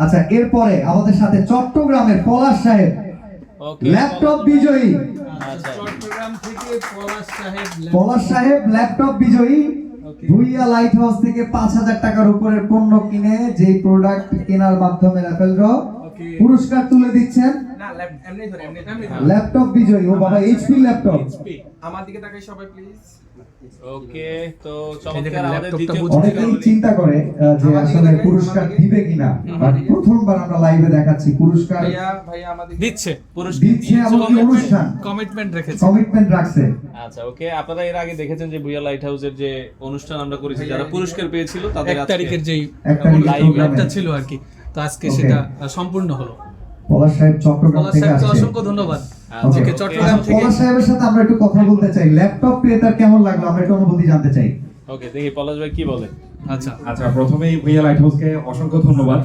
আচ্ছা এরপরে আমাদের সাথে চট্টগ্রামের পলাশ সাহেব। ল্যাপটপ বিজয়ী। আচ্ছা। পলাশ সাহেব ল্যাপটপ। বিজয়ী। ওকে। ভুইয়া লাইট হাউস থেকে পাঁচ হাজার টাকার উপরের পণ্য কিনে যে প্রোডাক্ট কেনার মাধ্যমে রাফেল। পুরস্কার তুলে দিচ্ছেন? না এমনি ধরে এমনি এমনি ল্যাপটপ বিজয়ী। ও বাবা এইচপি ল্যাপটপ। আমার দিকে তাকাই সবাই প্লিজ ওকে তো চমৎকার আমাদের দ্বিতীয় অনেকেই চিন্তা করে যে আসলে পুরস্কার দিবে কিনা। বাট প্রথমবার আমরা লাইভে দেখাচ্ছি পুরস্কার। ভাইয়া ভাইয়া আমাদের দিচ্ছে। পুরস্কার দিচ্ছে এমনকি অনুষ্ঠান। কমিটমেন্ট রেখেছে। কমিটমেন্ট রাখছে। আচ্ছা ওকে আপনারা এর আগে দেখেছেন যে ভুইয়া লাইট হাউসের যে অনুষ্ঠান আমরা করেছি যারা পুরস্কার পেয়েছিল তাদের এক তারিখের যেই এক তারিখের লাইভ ছিল আর কি। তো আজকে সেটা সম্পূর্ণ হলো। পলাশ সাহেব চট্টগ্রাম পলাশ থেকে সাহেবকে আসছে অসংখ্য ধন্যবাদ। আচ্ছা, ওকে চট্টগ্রাম আচ্ছা, থেকে পলাশ সাহেবের সাথে আমরা একটু কথা বলতে চাই। ল্যাপটপ পেয়ে তার কেমন লাগল? আমরা একটু অনুভূতি জানতে চাই। ওকে দেখি পলাশ ভাই কি বলে। আচ্ছা। আচ্ছা প্রথমেই ভুইয়া লাইট হাউসকে অসংখ্য ধন্যবাদ।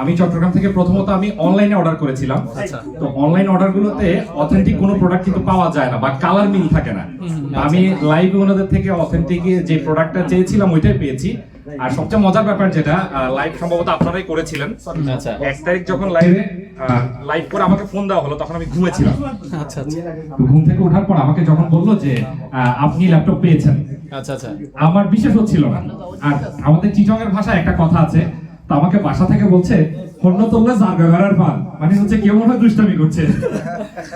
আমি চট্টগ্রাম থেকে প্রথমত আমি অনলাইনে অর্ডার করেছিলাম। আচ্ছা। তো অনলাইন অর্ডারগুলোতে অথেন্টিক কোনো প্রোডাক্ট কিন্তু পাওয়া যায় না বা কালার মিল থাকে না। আমি লাইভ ওনাদের থেকে অথেন্টিক যে প্রোডাক্টটা চেয়েছিলাম ওইটাই পেয়েছি। আর সবচেয়ে মজার ব্যাপার যেটা লাইভ সম্ভবত আপনারাই করেছিলেন। আচ্ছা। এক তারিখ যখন লাইভে লাইভ করে আমাকে ফোন দেওয়া হলো তখন আমি ঘুমেছিলাম আচ্ছা আচ্ছা। ঘুম থেকে ওঠার পর আমাকে যখন বলল যে আপনি ল্যাপটপ পেয়েছেন আচ্ছা আচ্ছা। আমার হচ্ছিল না। আর আমাদের চিটংয়ের ভাষায় একটা কথা আছে তো আমাকে বাসা থেকে বলছে হন্য তোমরা জারগাগারার পান। মানে হচ্ছে কেউ মনে হয় দুষ্টামি করছে।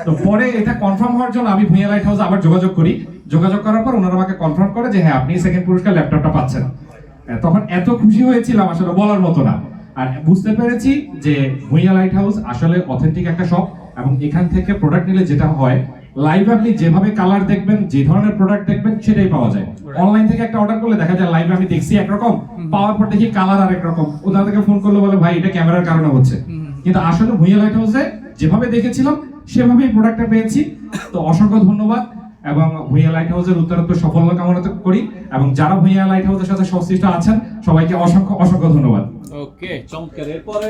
তো পরে এটা কনফার্ম হওয়ার জন্য আমি ভুঁইয়া লাইট হাউসে আবার যোগাযোগ করি। যোগাযোগ করার পর ওনারা আমাকে কনফার্ম করে যে হ্যাঁ আপনি সেকেন্ড পুরস্কার ল্যাপটপটা পাচ্ছেন। তখন এত খুশি হয়েছিলাম আসলে বলার মতো না। আর বুঝতে পেরেছি যে ভুঁইয়া লাইট হাউস আসলে অথেন্টিক একটা শপ এবং এখান থেকে প্রোডাক্ট নিলে যেটা হয় লাইভ আপনি যেভাবে কালার দেখবেন যে ধরনের প্রোডাক্ট দেখবেন সেটাই পাওয়া যায়। অনলাইন থেকে একটা অর্ডার করলে দেখা যায় লাইভে আমি দেখছি একরকম পাওয়ার পর দেখি কালার আরেক রকম। ওনার থেকে ফোন করলে বলে ভাই এটা ক্যামেরার কারণে হচ্ছে। কিন্তু আসলে ভুঁইয়া লাইট হাউসে যেভাবে দেখেছিলাম সেভাবেই প্রোডাক্টটা পেয়েছি। তো অসংখ্য ধন্যবাদ। এবং ভুইয়া লাইট হাউসের উত্তরোত্তর সাফল্য কামনা করি এবং যারা ভুইয়া লাইট হাউসের সাথে সংশ্লিষ্ট আছেন, সবাইকে অসংখ্য অসংখ্য ধন্যবাদ। ওকে চমৎকার। এরপরে